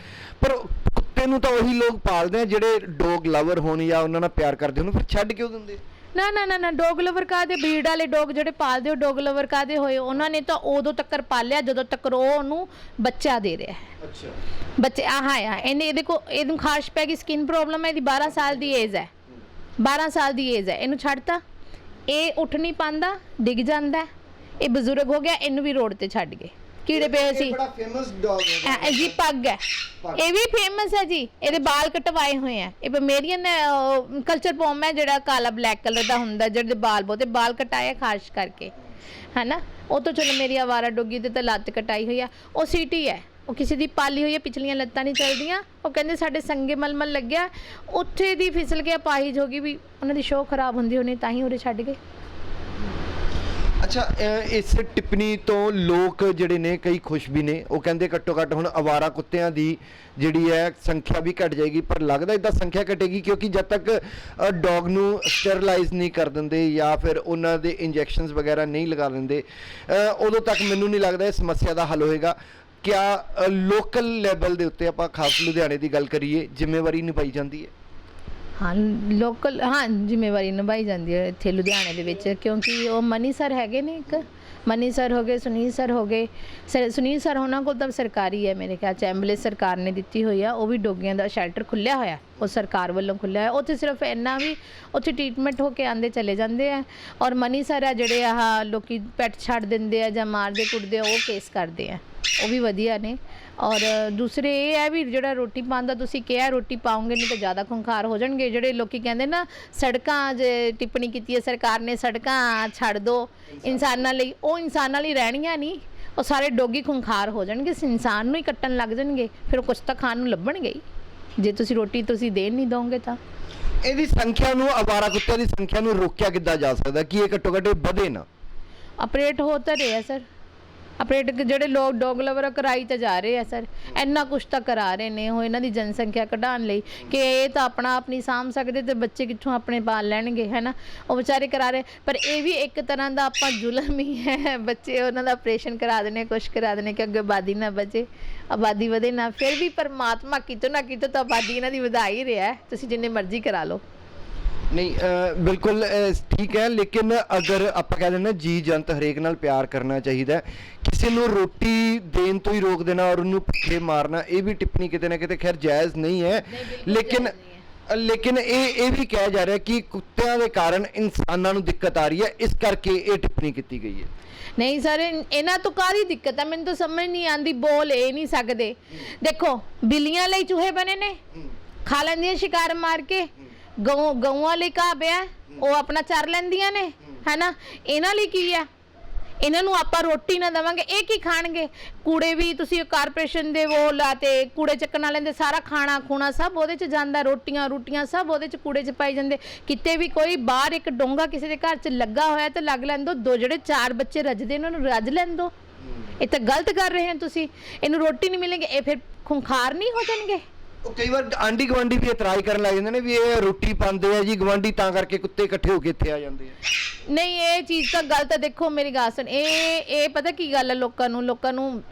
ਪਰ ਕੁੱਤੇ ਨੂੰ ਤਾਂ ਉਹੀ ਲੋਕ ਪਾਲਦੇ ਆ ਜਿਹੜੇ ਡੌਗ ਲਵਰ ਹੋਣ ਜਾਂ ਉਹਨਾਂ ਨਾਲ ਪਿਆਰ ਕਰਦੇ ਹੋਣ, ਫਿਰ ਛੱਡ ਕਿਉਂ ਦਿੰਦੇ? ਨਾ ਨਾ ਨਾ ਨਾ ਡੌਗ ਲਵਰ ਕਾਦੇ ਬਰੀਡ ਵਾਲੇ ਡੌਗ ਜਿਹੜੇ ਪਾਲਦੇ ਹੋ ਡੌਗ ਲਵਰ ਕਾਦੇ ਹੋਏ? ਉਹਨਾਂ ਨੇ ਤਾਂ ਉਦੋਂ ਤੱਕ ਪਾਲਿਆ ਜਦੋਂ ਤੱਕ ਉਹ ਉਹਨੂੰ ਬੱਚਾ ਦੇ ਰਿਹਾ ਹੈ। ਅੱਛਾ। ਬੱਚੇ ਆਹ ਆ ਇਹਨੇ ਇਹਦੇ ਕੋ ਇਹਨੂੰ ਖਾਰਸ਼ ਪੈ ਗਈ ਸਕਿਨ ਪ੍ਰੋਬਲਮ ਹੈ ਇਹਦੀ 12 ਸਾਲ ਦੀ ਏਜ ਹੈ। 12 ਸਾਲ ਦੀ ਏਜ ਹੈ। ਇਹਨੂੰ ਛੱਡਤਾ। ਇਹ ਉੱਠ ਨਹੀਂ ਪਾਉਂਦਾ ਡਿੱਗ ਜਾਂਦਾ। ਹੈ। ਇਹ ਬਜ਼ੁਰਗ ਹੋ ਗਿਆ ਇਹਨੂੰ ਵੀ ਰੋਡ ਤੇ ਛੱਡ ਗਏ। ਕੀੜੇ ਪਏ ਸੀ? ਬੜਾ ਫੇਮਸ ਡੌਗ ਹੈ ਇਹ ਜੀ ਪੱਗ ਹੈ। ਇਹ ਵੀ ਫੇਮਸ ਹੈ ਜੀ। ਇਹਦੇ ਵਾਲ ਕਟਵਾਏ ਹੋਏ ਆ ਇਹ ਪਮੇਰੀਅਨ ਕਲਚਰ ਪੋਮ ਹੈ ਜਿਹੜਾ ਕਾਲਾ ਬਲੈਕ ਕਲਰ ਦਾ ਹੁੰਦਾ ਜਿਹਦੇ ਵਾਲ ਬਹੁਤੇ ਵਾਲ ਕਟਾਏ ਆ ਖਾਰਸ਼ ਕਰਕੇ। ਹੈਨਾ? ਉਹ ਤਾਂ ਚਲੋ ਮੇਰੀ ਆਵਾਰਾ ਡੋਗੀ ਤੇ ਤਾਂ ਲੱਤ ਕਟਾਈ ਹੋਈ ਆ। ਉਹ ਸੀਟੀ ਹੈ। ਉਹ ਕਿਸੇ ਦੀ ਪਾਲੀ ਹੋਈ ਹੈ ਪਿਛਲੀਆਂ ਲੱਤਾਂ ਨਹੀਂ ਚੱਲਦੀਆਂ। ਉਹ ਕਹਿੰਦੇ ਸਾਡੇ ਸੰਗੇ ਮਲਮਲ ਲੱਗਿਆ। ਉੱਥੇ ਦੀ ਫਿਸਲ ਕੇ ਅਪਾਹਿਜ ਹੋ ਗਈ ਵੀ ਉਹਨਾਂ ਦੀ ਸ਼ੋਅ ਖਰਾਬ ਹੁੰਦੀ ਹੋਣੀ ਤਾਂ ਹੀ ਉਰੇ ਛੱਡ ਗਏ। ਅੱਛਾ, ਅਹ, ਇਸ ਟਿੱਪਣੀ ਤੋਂ ਲੋਕ ਜਿਹੜੇ ਨੇ ਕਈ ਖੁਸ਼ ਵੀ ਨੇ। ਉਹ ਕਹਿੰਦੇ ਘੱਟੋ ਘੱਟ ਹੁਣ ਅਵਾਰਾ ਕੁੱਤਿਆਂ ਦੀ ਜਿਹੜੀ ਹੈ ਸੰਖਿਆ ਵੀ ਘਟ ਜਾਏਗੀ। ਪਰ ਲੱਗਦਾ ਇਦਾਂ ਸੰਖਿਆ ਘਟੇਗੀ ਕਿਉਂਕਿ ਜਦ ਤੱਕ ਡੌਗ ਨੂੰ ਸਟਰਲਾਈਜ਼ ਨਹੀਂ ਕਰ ਦਿੰਦੇ ਜਾਂ ਫਿਰ ਉਹਨਾਂ ਦੇ ਇੰਜੈਕਸ਼ਨਸ ਵਗੈਰਾ ਨਹੀਂ ਲਗਾ ਦਿੰਦੇ, ਅਹ, ਉਦੋਂ ਤੱਕ ਮੈਨੂੰ ਨਹੀਂ ਲੱਗਦਾ ਇਹ ਸਮੱਸਿਆ ਦਾ ਹੱਲ ਹੋਏਗਾ। ਕਿਆ ਲੋਕਲ ਲੈਵਲ ਦੇ ਉੱਤੇ ਆਪਾਂ ਖਾਸ ਲੁਧਿਆਣੇ ਦੀ ਗੱਲ ਕਰੀਏ, ਜ਼ਿੰਮੇਵਾਰੀ ਨਿਭਾਈ ਜਾਂਦੀ ਹੈ। ਹਾਂ ਲੋਕਲ ਹਾਂ, ਜ਼ਿੰਮੇਵਾਰੀ ਨਿਭਾਈ ਜਾਂਦੀ ਹੈ ਇੱਥੇ ਲੁਧਿਆਣੇ ਦੇ ਵਿੱਚ, ਕਿਉਂਕਿ ਉਹ ਮਨੀ ਸਰ ਹੈਗੇ ਨੇ ਇੱਕ। ਮਨੀ ਸਰ ਹੋ ਗਏ, ਸੁਨੀਲ ਸਰ ਹੋ ਗਏ। ਸਰ, ਸੁਨੀਲ ਸਰ ਉਹਨਾਂ ਕੋਲ ਤਾਂ ਸਰਕਾਰੀ ਹੈ ਮੇਰੇ ਖਿਆਲ ਚ ਐਂਬੂਲੈਂਸ ਸਰਕਾਰ ਨੇ ਦਿੱਤੀ ਹੋਈ ਆ, ਉਹ ਵੀ ਡੋਗੀਆਂ ਦਾ ਸ਼ੈਲਟਰ ਖੁੱਲਿਆ ਹੋਇਆ, ਉਹ ਸਰਕਾਰ ਵੱਲੋਂ ਖੁੱਲਿਆ ਹੋਇਆ। ਉੱਥੇ ਸਿਰਫ ਇੰਨਾ ਵੀ, ਉੱਥੇ ਟ੍ਰੀਟਮੈਂਟ ਹੋ ਕੇ ਆਂਦੇ ਚਲੇ ਜਾਂਦੇ ਆ। ਔਰ ਮਨੀ ਸਰ ਆ ਜਿਹੜੇ ਆਹ ਲੋਕੀ ਪੈਟ ਛੱਡ ਦਿੰਦੇ ਆ ਜਾਂ ਮਾਰਦੇ ਕੁੱਟਦੇ ਆ, ਉਹ ਕੇਸ ਕਰਦੇ ਆ। ਉਹ ਵੀ ਵਧੀਆ ਨੇ। ਔਰ ਦੂਸਰੇ ਇਹ ਹੈ ਵੀ ਜਿਹੜਾ ਰੋਟੀ ਪਾਉਣ ਦਾ ਤੁਸੀਂ ਕਿਹਾ ਰੋਟੀ ਪਾਉਂਗੇ ਨਹੀਂ ਤਾਂ ਜ਼ਿਆਦਾ ਖੁੰਖਾਰ ਹੋ ਜਾਣਗੇ। ਜਿਹੜੇ ਲੋਕੀ ਕਹਿੰਦੇ ਨਾ ਸੜਕਾਂ ਜੇ ਟਿੱਪਣੀ ਕੀਤੀ ਹੈ ਸਰਕਾਰ ਨੇ ਸੜਕਾਂ ਛੱਡ ਦੋ। ਇਨਸਾਨਾਂ ਲਈ ਉਹ ਇਨਸਾਨਾਂ ਲਈ ਰਹਿਣੀਆਂ ਨਹੀਂ। ਉਹ ਸਾਰੇ ਡੋਗੀ ਖੁੰਖਾਰ ਹੋ ਜਾਣਗੇ। ਸ- ਇਨਸਾਨ ਨੂੰ ਹੀ ਕੱਟਣ ਲੱਗ ਜਾਣਗੇ। ਫਿਰ ਉਹ ਕੁਛ ਤਾਂ ਖਾਣ ਨੂੰ ਲੱਭਣਗੇ ਹੀ। ਜੇ ਤੁਸੀਂ ਰੋਟੀ ਤੁਸੀਂ ਦੇਣ ਨਹੀਂ ਦੋਗੇ ਤਾਂ। ਇਹਦੀ ਸੰਖਿਆ ਨੂੰ ਆਵਾਰਾ ਕੁੱਤਿਆਂ ਦੀ ਸੰਖਿਆ ਨੂੰ ਰੋਕਿਆ ਕਿੱਦਾਂ ਜਾ ਸਕਦਾ? ਕਿ ਇਹ ਘੱਟੋ ਘੱਟ ਵਧੇ ਨਾ? ਆਪਰੇਟ ਹੋ ਤਾਂ ਰਿਹਾ ਸਰ। ਆਪਰੇਟ ਜਿਹੜੇ ਲੋਕ ਡੌਗ ਲਵਰ ਕਰਾਈ ਤਾਂ ਜਾ ਰਹੇ ਆ ਸਰ। ਇੰਨਾ ਕੁਛ ਤਾਂ ਕਰਾ ਰਹੇ ਨੇ ਉਹ ਇਹਨਾਂ ਦੀ ਜਨਸੰਖਿਆ ਘਟਾਉਣ ਲਈ ਕਿ ਇਹ ਤਾਂ ਆਪਣਾ ਆਪਣੀ ਸਾਂਭ ਸਕਦੇ ਤੇ ਬੱਚੇ ਕਿੱਥੋਂ ਆਪਣੇ ਪਾਲ ਲੈਣਗੇ, ਹੈਨਾ? ਉਹ ਵਿਚਾਰੇ ਕਰਾ ਰਹੇ। ਪਰ ਇਹ ਵੀ ਇੱਕ ਤਰ੍ਹਾਂ ਦਾ ਆਪਾਂ ਜ਼ੁਲਮ ਹੀ ਹੈ। ਬੱਚੇ ਉਹਨਾਂ ਦਾ ਆਪਰੇਸ਼ਨ ਕਰਾ ਦੇਣੇ, ਕੁਛ ਕਰਾ ਦੇਣੇ ਕਿ ਅੱਗੇ ਆਬਾਦੀ ਨਾ ਬਚੇ ਆਬਾਦੀ ਵਧੇ ਨਾ, ਫਿਰ ਵੀ ਪਰਮਾਤਮਾ ਕਿਤੋਂ ਨਾ ਕਿਤੋਂ ਤਾਂ ਆਬਾਦੀ ਇਹਨਾਂ ਦੀ ਵਧਾ ਹੀ ਰਿਹਾ ਤੁਸੀਂ ਜਿੰਨੇ ਮਰਜ਼ੀ ਕਰਾ ਲਓ। ਨਹੀਂ ਬਿਲਕੁਲ ਠੀਕ ਹੈ ਲੇਕਿਨ ਅਗਰ ਆਪਾਂ ਕਹਿ ਦਿੰਦੇ ਜੀ ਜੰਤ ਹਰੇਕ ਨਾਲ ਪਿਆਰ ਕਰਨਾ ਚਾਹੀਦਾ ਹੈ। ਕਿਸੇ ਨੂੰ ਰੋਟੀ ਦੇਣ ਤੋਂ ਹੀ ਰੋਕ ਦੇਣਾ ਔਰ ਉਹਨੂੰ ਭੁੱਖੇ ਮਾਰਨਾ ਇਹ ਵੀ ਟਿੱਪਣੀ ਕਿਤੇ ਨਾ ਕਿਤੇ ਖੈਰ ਜਾਇਜ਼ ਨਹੀਂ ਹੈ। ਲੇਕਿਨ ਅ, ਲੇਕਿਨ ਇਹ ਇਹ ਵੀ ਕਿਹਾ ਜਾ ਰਿਹਾ ਕਿ ਕੁੱਤਿਆਂ ਦੇ ਕਾਰਨ ਇਨਸਾਨਾਂ ਨੂੰ ਦਿੱਕਤ ਆ ਰਹੀ ਹੈ ਇਸ ਕਰਕੇ ਇਹ ਟਿੱਪਣੀ ਕੀਤੀ ਗਈ ਹੈ। ਨਹੀਂ ਸਰ ਇਨ- ਇਹਨਾਂ ਤੋਂ ਕਾਹਦੀ ਦਿੱਕਤ ਹੈ? ਮੈਨੂੰ ਤਾਂ ਸਮਝ ਨਹੀਂ ਆਂਦੀ ਬੋਲ ਇਹ ਨਹੀਂ ਸਕਦੇ। ਦੇਖੋ ਬਿੱਲੀਆਂ ਲਈ ਚੂਹੇ ਬਣੇ ਨੇ ਖਾ ਲੈਂਦੀਆਂ ਸ਼ਿਕਾਰ ਮਾਰ ਕੇ ਗਊ, ਗਊਆਂ ਲਈ ਕਾ ਪਿਆ ਉਹ ਆਪਣਾ ਚਰ ਲੈਂਦੀਆਂ ਨੇ, ਹੈਨਾ? ਇਹਨਾਂ ਲਈ ਕੀ ਆ ਇਹਨਾਂ ਨੂੰ ਆਪਾਂ ਰੋਟੀ ਨਾ ਦੇਵਾਂਗੇ, ਇਹ ਕੀ ਖਾਣਗੇ? ਕੂੜੇ ਵੀ ਤੁਸੀਂ ਕਾਰਪੋਰੇਸ਼ਨ ਦੇ ਉਹ ਲਾਤੇ ਕੂੜੇ ਚੱਕਣ ਵਾਲਿਆਂ ਦੇ ਸਾਰਾ ਖਾਣਾ ਖੂਣਾ ਸਭ ਉਹਦੇ ਚ ਜਾਂਦਾ, ਰੋਟੀਆਂ ਰੋਟੀਆਂ ਸਭ ਉਹਦੇ ਚ ਕੂੜੇ ਚ ਪਾਈ ਜਾਂਦੇ। ਕਿਤੇ ਵੀ ਕੋਈ ਬਾਹਰ ਇੱਕ ਡੋਂਗਾ ਕਿਸੇ ਦੇ ਘਰ ਚ ਲੱਗਾ ਹੋਇਆ ਤੇ ਲੱਗ ਲੈਣ ਦੋ ਦੋ ਜਿਹੜੇ ਚਾਰ ਬੱਚੇ ਰੱਜਦੇ ਉਹਨਾਂ ਨੂੰ ਰੱਜ ਲੈਣ ਇਹ ਤਾਂ ਗਲਤ ਕਰ ਰਹੇ ਹੋ ਤੁਸੀਂ। ਇਹਨੂੰ ਰੋਟੀ ਨਹੀਂ ਮਿਲੇਗੀ, ਇਹ ਫਿਰ ਖੁੰਖਾਰ ਨਹੀਂ ਹੋ ਜਾਣਗੇ। ਉਹ ਕਈ ਵਾਰ ਆਂਢੀ ਗਵਾਂਢੀ ਵੀ ਇਤਰਾਜ਼ ਕਰਨ ਲੱਗ ਜਾਂਦੇ ਨੇ ਵੀ ਇਹ ਰੋਟੀ ਪਾਉਂਦੇ ਆ ਜੀ ਗਵਾਂਢੀ ਤਾਂ ਕਰਕੇ ਕੁੱਤੇ ਇਕੱਠੇ ਹੋ ਕੇ ਇੱਥੇ ਆ ਜਾਂਦੇ ਆ। ਨਹੀਂ, ਇਹ ਚੀਜ਼ ਤਾਂ ਗਲਤ ਹੈ ਦੇਖੋ, ਮੇਰੀ ਗੱਲ ਸੁਣ, ਇਹ ਇਹ ਪਤਾ ਕੀ ਗੱਲ ਹੈ ਲੋਕਾਂ ਨੂੰ ਲੋਕਾਂ ਨੂੰ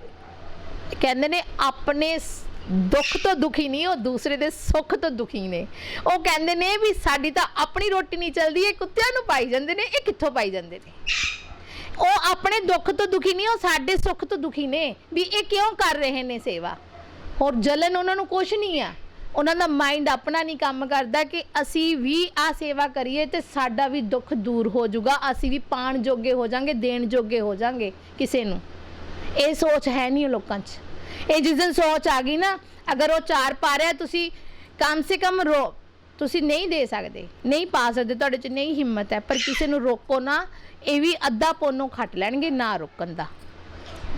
ਕਹਿੰਦੇ ਨੇ ਆਪਣੇ ਸ- ਦੁੱਖ ਤੋਂ ਦੁਖੀ ਨਹੀਂ, ਉਹ ਦੂਸਰੇ ਦੇ ਸੁੱਖ ਤੋਂ ਦੁਖੀ ਨੇ। ਉਹ ਕਹਿੰਦੇ ਨੇ ਵੀ ਸਾਡੀ ਤਾਂ ਆਪਣੀ ਰੋਟੀ ਨਹੀਂ ਚੱਲਦੀ, ਇਹ ਕੁੱਤਿਆਂ ਨੂੰ ਪਾਈ ਜਾਂਦੇ ਨੇ, ਇਹ ਕਿੱਥੋਂ ਪਾਈ ਜਾਂਦੇ ਨੇ? ਉਹ ਆਪਣੇ ਦੁੱਖ ਤੋਂ ਦੁਖੀ ਨਹੀਂ, ਉਹ ਸਾਡੇ ਸੁੱਖ ਤੋਂ ਦੁਖੀ ਨੇ, ਵੀ ਇਹ ਕਿਉਂ ਕਰ ਰਹੇ ਨੇ ਸੇਵਾ? ਹੋਰ ਜਲਨ ਉਹਨਾਂ ਨੂੰ ਕੁਛ ਨਹੀਂ ਆ। ਉਹਨਾਂ ਦਾ ਮਾਈਂਡ ਆਪਣਾ ਨਹੀਂ ਕੰਮ ਕਰਦਾ ਕਿ ਅਸੀਂ ਵੀ ਆ ਸੇਵਾ ਕਰੀਏ ਤੇ ਸਾਡਾ ਵੀ ਦੁੱਖ ਦੂਰ ਹੋ ਜਾਊਗਾ। ਅਸੀਂ ਵੀ ਪਾਣ ਜੋਗੇ ਹੋ ਜਾਾਂਗੇ, ਦੇਣ ਜੋਗੇ ਹੋ ਜਾਾਂਗੇ ਕਿਸੇ ਨੂੰ। ਇਹ ਸੋਚ ਹੈ ਨਹੀਂ ਲੋਕਾਂ 'ਚ। ਇਹ ਜਿਸ ਦਿਨ ਸੋਚ ਆ ਗਈ ਨਾ, ਅਗਰ ਉਹ ਚਾਰ ਪਾ ਰਿਹਾ, ਤੁਸੀਂ ਕਮ ਸੇ ਕਮ ਰੋ, ਤੁਸੀਂ ਨਹੀਂ ਦੇ ਸਕਦੇ, ਨਹੀਂ ਪਾ ਸਕਦੇ, ਤੁਹਾਡੇ 'ਚ ਨਹੀਂ ਹਿੰਮਤ ਹੈ, ਪਰ ਕਿਸੇ ਨੂੰ ਰੋਕੋ ਨਾ, ਇਹ ਵੀ ਅੱਧਾ ਪੋਨੋ ਖੱਟ ਲੈਣਗੇ, ਨਾ ਰੋਕਣ ਦਾ।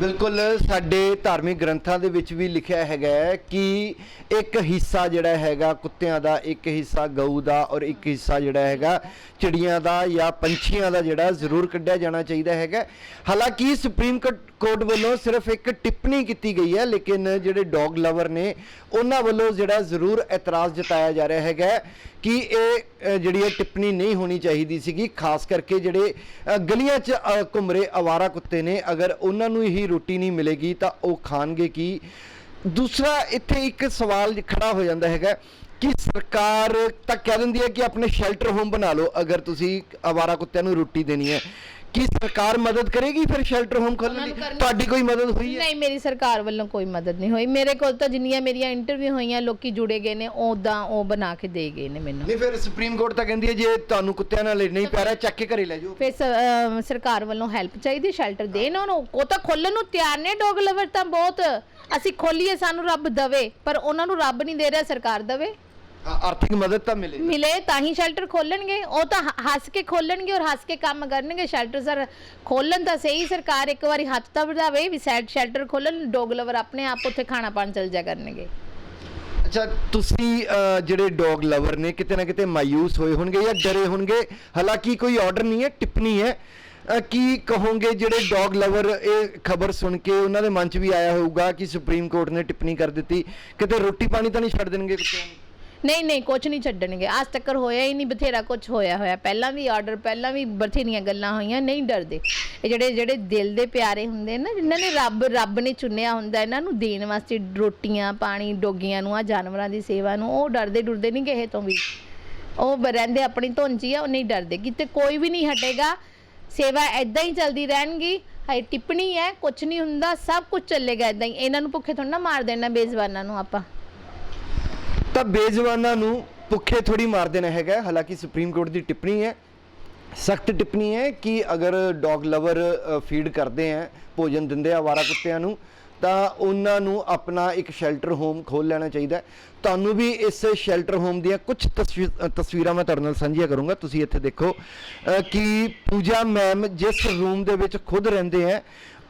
ਬਿਲਕੁਲ, ਸਾਡੇ ਧਾਰਮਿਕ ਗ੍ਰੰਥਾਂ ਦੇ ਵਿੱਚ ਵੀ ਲਿਖਿਆ ਹੈਗਾ ਹੈ ਕਿ ਇੱਕ ਹਿੱਸਾ ਜਿਹੜਾ ਹੈਗਾ ਕੁੱਤਿਆਂ ਦਾ, ਇੱਕ ਹਿੱਸਾ ਗਊ ਦਾ ਔਰ ਇੱਕ ਹਿੱਸਾ ਜਿਹੜਾ ਹੈਗਾ ਚਿੜੀਆਂ ਦਾ ਜਾਂ ਪੰਛੀਆਂ ਦਾ ਜਿਹੜਾ ਜ਼ਰੂਰ ਕੱਢਿਆ ਜਾਣਾ ਚਾਹੀਦਾ ਹੈਗਾ। ਹਾਲਾਂਕਿ ਸੁਪਰੀਮ ਕੋਰਟ ਕੋਰਟ ਵੱਲੋਂ ਸਿਰਫ ਇੱਕ ਟਿੱਪਣੀ ਕੀਤੀ ਗਈ ਹੈ, ਲੇਕਿਨ ਜਿਹੜੇ ਡੌਗ ਲਵਰ ਨੇ, ਉਹਨਾਂ ਵੱਲੋਂ ਜਿਹੜਾ ਜ਼ਰੂਰ ਇਤਰਾਜ਼ ਜਤਾਇਆ ਜਾ ਰਿਹਾ ਹੈਗਾ ਕਿ ਇਹ ਜਿਹੜੀ ਇਹ ਟਿੱਪਣੀ ਨਹੀਂ ਹੋਣੀ ਚਾਹੀਦੀ ਸੀਗੀ, ਖਾਸ ਕਰਕੇ ਜਿਹੜੇ ਗਲੀਆਂ 'ਚ ਘੁੰਮ ਰਹੇ ਆਵਾਰਾ ਕੁੱਤੇ ਨੇ, ਅਗਰ ਉਹਨਾਂ ਨੂੰ ਹੀ ਰੋਟੀ ਨਹੀਂ ਮਿਲੇਗੀ ਤਾਂ ਉਹ ਖਾਣਗੇ ਕੀ? ਦੂਸਰਾ, ਇੱਥੇ ਇੱਕ ਸਵਾਲ ਖੜਾ ਹੋ ਜਾਂਦਾ ਹੈਗਾ ਕਿ ਸਰਕਾਰ ਤਾਂ ਕਹਿ ਦਿੰਦੀ ਹੈ ਕਿ ਆਪਣੇ ਸ਼ੈਲਟਰ ਹੋਮ ਬਣਾ ਲਓ, ਅਗਰ ਤੁਸੀਂ ਆਵਾਰਾ ਕੁੱਤਿਆਂ ਨੂੰ ਰੋਟੀ ਦੇਣੀ ਹੈ। ਕੀ ਸਰਕਾਰ ਮਦਦ ਕਰੇਗੀ ਫਿਰ ਸ਼ੈਲਟਰ ਹੋਮ ਉਹਨਾਂ ਲਈ ਤੁਹਾਡੀ ਕੋਈ ਮਦਦ ਹੋਈ ਹੈ? ਨਹੀਂ ਮੇਰੀ ਸਰਕਾਰ ਵੱਲੋਂ ਕੋਈ ਮਦਦ ਨਹੀਂ ਹੋਈ। ਮੇਰੇ ਕੋਲ ਤਾਂ ਜਿੰਨੀਆਂ ਮੇਰੀਆਂ ਇੰਟਰਵਿਊ ਹੋਈਆਂ ਲੋਕੀ ਜੁੜੇ ਗਏ ਨੇ ਉਦਾਂ ਉਹ ਬਣਾ ਕੇ ਦੇ ਗਏ ਨੇ ਮੈਨੂੰ। ਨਹੀਂ ਫਿਰ ਸੁਪਰੀਮ ਕੋਰਟ ਤਾਂ ਕਹਿੰਦੀ ਹੈ ਜੇ ਤੁਹਾਨੂੰ ਕੁੱਤਿਆਂ ਨਾਲ ਨਹੀਂ ਪੈ ਰਿਹਾ ਚੱਕ ਕੇ ਘਰੇ ਲੈ ਜਾਓ। ਫਿਰ ਸ- ਸਰਕਾਰ ਵੱਲੋਂ ਹੈਲਪ ਚਾਹੀਦੀ ਸ਼ੈਲਟਰ ਦੇਣ ਉਹਨੂੰ। ਉਹ ਤਾਂ ਖੋਲਣ ਨੂੰ ਤਿਆਰ ਨੇ ਡੌਗ ਲਵਰ ਤਾਂ ਬਹੁਤ। ਅਸੀਂ ਖੋਲੀਏ ਸਾਨੂੰ ਰੱਬ ਦਵੇ ਪਰ ਉਹਨਾਂ ਨੂੰ ਰੱਬ ਨਹੀਂ ਦੇ ਰਿਹਾ ਸਰਕਾਰ ਦਵੇ। ਆਰਥਿਕ ਮਦਦ ਤਾਂ ਮਿਲੇ। ਮਿਲੇ ਤਾਂ ਹੀ ਸ਼ੈਲਟਰ ਖੋਲਣਗੇ। ਉਹ ਤਾਂ ਹ- ਹੱਸ ਕੇ ਖੋਲਣਗੇ ਔਰ ਹੱਸ ਕੇ ਕੰਮ ਕਰਨਗੇ। ਸ਼ੈਲਟਰ ਸਰ ਖੋਲਣ ਤਾਂ ਸਹੀ ਸਰਕਾਰ ਇੱਕ ਵਾਰੀ ਹੱਥ ਤਾਂ ਵਧਾਵੇ ਵੀ ਸੈਟ ਸ਼ੈਲਟਰ ਖੋਲਣ ਡੌਗ ਲਵਰ ਆਪਣੇ ਆਪ ਉੱਥੇ ਖਾਣਾ ਪਾਣ ਚਲ ਜਾ ਕਰਨਗੇ। ਅੱਛਾ ਤੁਸੀਂ ਜਿਹੜੇ ਡੌਗ ਲਵਰ ਨੇ ਕਿਤੇ ਨਾ ਕਿਤੇ ਮਾਯੂਸ ਹੋਏ ਹੋਣਗੇ ਜਾਂ ਡਰੇ ਹੋਣਗੇ। ਹਾਲਾਂਕਿ ਕੋਈ ਆਰਡਰ ਨਹੀਂ ਹੈ ਟਿੱਪਣੀ ਹੈ। ਅਹ, ਕੀ ਕਹੋਗੇ ਜਿਹੜੇ ਡੌਗ ਲਵਰ ਇਹ ਖਬਰ ਸੁਣ ਕੇ ਉਹਨਾਂ ਦੇ ਮਨ 'ਚ ਵੀ ਆਇਆ ਹੋਊਗਾ ਕਿ ਸੁਪਰੀਮ ਕੋਰਟ ਨੇ ਟਿੱਪਣੀ ਕਰ ਦਿੱਤੀ। ਕਿਤੇ ਰੋਟੀ ਪਾਣੀ ਤਾਂ ਨਹੀਂ ਛੱਡ ਦੇਣਗੇ ਕੁੱਤਿਆਂ ਨੂੰ ਨਹੀਂ ਨਹੀਂ ਕੁਝ ਨਹੀਂ ਛੱਡਣਗੇ। ਅੱਜ ਤੱਕ ਹੋਇਆ ਹੀ ਨਹੀਂ, ਬਥੇਰਾ ਕੁਝ ਹੋਇਆ ਹੋਇਆ। ਪਹਿਲਾਂ ਵੀ ਆਰਡਰ ਪਹਿਲਾਂ ਵੀ ਬਥੇਰੀਆਂ ਗੱਲਾਂ ਹੋਈਆਂ, ਨਹੀਂ ਡਰਦੇ। ਇਹ ਜਿਹੜੇ ਜਿਹੜੇ ਦਿਲ ਦੇ ਪਿਆਰੇ ਹੁੰਦੇ ਨਾ ਜਿਨ੍ਹਾਂ ਨੇ ਰੱਬ ਰੱਬ ਨੇ ਚੁਣਿਆ ਹੁੰਦਾ, ਇਹਨਾਂ ਨੂੰ ਦੇਣ ਵਾਸਤੇ ਰੋਟੀਆਂ, ਪਾਣੀ, ਡੋਗੀਆਂ ਨੂੰ ਆ ਜਾਨਵਰਾਂ ਦੀ ਸੇਵਾ ਨੂੰ, ਉਹ ਡਰਦੇ ਡੁਰਦੇ ਨਹੀਂ ਕਿਸੇ ਤੋਂ ਵੀ। ਉਹ ਰਹਿੰਦੇ ਆਪਣੀ ਧੁੰਨ ਆ, ਉਹ ਨਹੀਂ ਡਰਦੇ। ਕਿਤੇ ਕੋਈ ਵੀ ਨਹੀਂ ਹਟੇਗਾ। ਸੇਵਾ ਐਦਾਂ ਹੀ ਚੱਲਦੀ ਰਹਿਣਗੀ। ਹਾਈ ਟਿੱਪਣੀ ਹੈ ਕੁਝ ਨਹੀਂ ਹੁੰਦਾ, ਸਭ ਕੁਝ ਚੱਲੇਗਾ ਇਦਾਂ ਹੀ। ਇਹਨਾਂ ਨੂੰ ਭੁੱਖੇ ਥੋੜਾ ਨਾ ਮਾਰ ਦੇਣਾ ਬੇਜ਼ਬਾਨਾਂ ਨੂੰ ਆਪਾਂ। ਤਾਂ ਬੇਜ਼ਬਾਨਾਂ ਨੂੰ ਭੁੱਖੇ ਥੋੜੀ ਮਾਰ ਦੇਣਾ ਹੈਗਾ। ਹਾਲਾਂਕਿ ਸੁਪਰੀਮ ਕੋਰਟ ਦੀ ਟਿੱਪਣੀ ਹੈ। ਸਖਤ ਟਿੱਪਣੀ ਹੈ ਕਿ ਅਗਰ ਡੌਗ ਲਵਰ ਫੀਡ ਕਰਦੇ ਆ ਭੋਜਨ ਦਿੰਦੇ ਆ ਆਵਾਰਾ ਕੁੱਤਿਆਂ ਨੂੰ, ਤਾਂ ਉਹਨਾਂ ਨੂੰ ਆਪਣਾ ਇੱਕ ਸ਼ੈਲਟਰ ਹੋਮ ਖੋਲ ਲੈਣਾ ਚਾਹੀਦਾ ਤੁਹਾਨੂੰ ਵੀ ਇਸ ਸ਼ੈਲਟਰ ਹੋਮ ਦੀਆਂ ਕੁਝ ਤਸਵੀਰਾਂ ਮੈਂ ਤੁਹਾਡੇ ਨਾਲ ਸਾਂਝੀਆਂ ਕਰੂੰਗਾ। ਤੁਸੀਂ ਇੱਥੇ ਦੇਖੋ ਕਿ ਪੂਜਾ ਮੈਮ ਜਿਸ ਰੂਮ ਦੇ ਵਿੱਚ ਖੁਦ ਰਹਿੰਦੇ ਹੈ